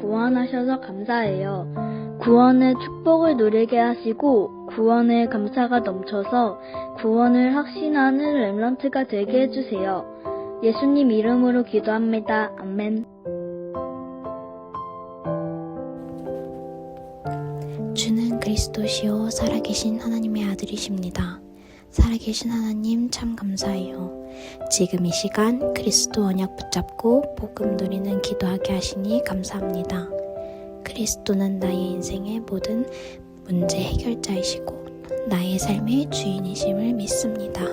구원하셔서 감사해요. 구원의 축복을 누리게 하시고 구원의 감사가 넘쳐서 구원을 확신하는 렘런트가 되게 해주세요. 예수님 이름으로 기도합니다. 아멘. 주는 그리스도시요 살아계신 하나님의 아들이십니다. 살아계신 하나님 참 감사해요. 지금 이 시간 그리스도 언약 붙잡고 복음 누리는 기도하게 하시니 감사합니다. 그리스도는 나의 인생의 모든 문제 해결자이시고 나의 삶의 주인이심을 믿습니다.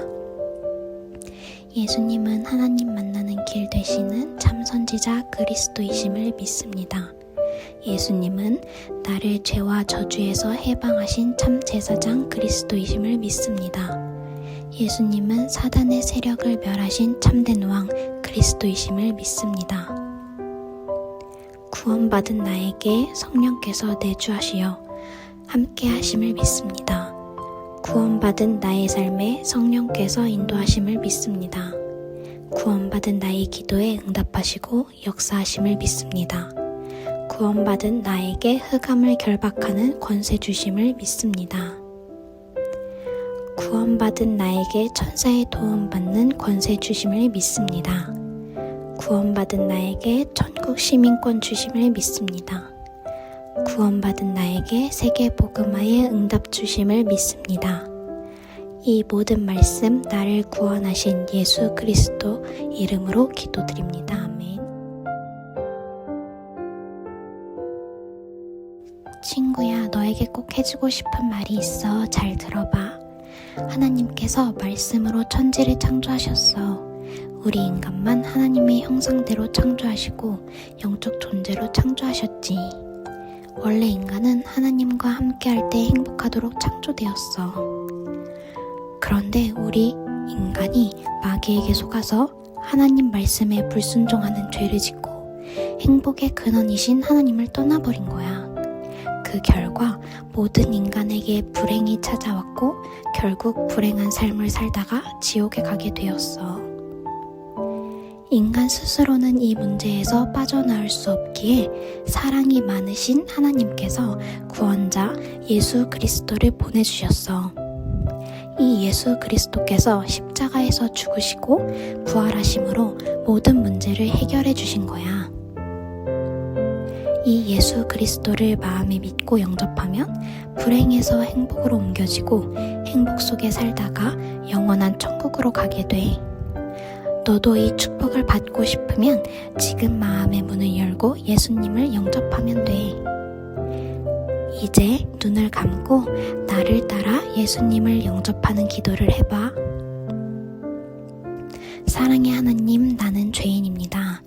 예수님은 하나님 만나는 길 되시는 참 선지자 그리스도이심을 믿습니다. 예수님은 나를 죄와 저주에서 해방하신 참 제사장 그리스도이심을 믿습니다. 예수님은 사단의 세력을 멸하신 참된 왕 그리스도이심을 믿습니다. 구원받은 나에게 성령께서 내주하시어 함께 하심을 믿습니다. 구원받은 나의 삶에 성령께서 인도하심을 믿습니다. 구원받은 나의 기도에 응답하시고 역사하심을 믿습니다. 구원받은 나에게 흑암을 결박하는 권세 주심을 믿습니다. 구원받은 나에게 천사의 도움받는 권세 주심을 믿습니다. 구원받은 나에게 천국 시민권 주심을 믿습니다. 구원받은 나에게 세계 복음화의 응답 주심을 믿습니다. 이 모든 말씀 나를 구원하신 예수 그리스도 이름으로 기도드립니다. 아멘. 친구야, 너에게 꼭 해주고 싶은 말이 있어. 잘 들어봐. 하나님께서 말씀으로 천지를 창조하셨어. 우리 인간만 하나님의 형상대로 창조하시고 영적 존재로 창조하셨지. 원래 인간은 하나님과 함께할 때 행복하도록 창조되었어. 그런데 우리 인간이 마귀에게 속아서 하나님 말씀에 불순종하는 죄를 짓고 행복의 근원이신 하나님을 떠나버린 거야. 그 결과 모든 인간에게 불행이 찾아왔고 결국 불행한 삶을 살다가 지옥에 가게 되었어. 인간 스스로는 이 문제에서 빠져나올 수 없기에 사랑이 많으신 하나님께서 구원자 예수 그리스도를 보내주셨어. 이 예수 그리스도께서 십자가에서 죽으시고 부활하심으로 모든 문제를 해결해 주신 거야. 이 예수 그리스도를 마음에 믿고 영접하면 불행에서 행복으로 옮겨지고 행복 속에 살다가 영원한 천국으로 가게 돼. 너도 이 축복을 받고 싶으면 지금 마음의 문을 열고 예수님을 영접하면 돼. 이제 눈을 감고 나를 따라 예수님을 영접하는 기도를 해봐. 사랑의 하나님, 나는 죄인입니다.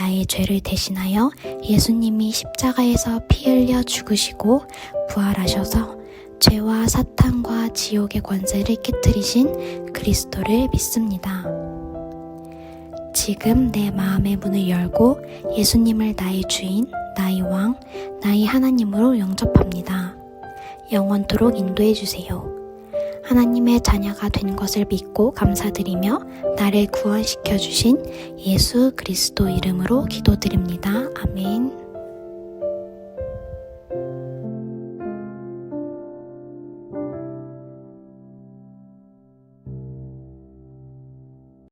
나의 죄를 대신하여 예수님이 십자가에서 피 흘려 죽으시고 부활하셔서 죄와 사탄과 지옥의 권세를 깨뜨리신 그리스도를 믿습니다. 지금 내 마음의 문을 열고 예수님을 나의 주인, 나의 왕, 나의 하나님으로 영접합니다. 영원토록 인도해 주세요. 하나님의 자녀가 된 것을 믿고 감사드리며 나를 구원시켜 주신 예수 그리스도 이름으로 기도드립니다. 아멘.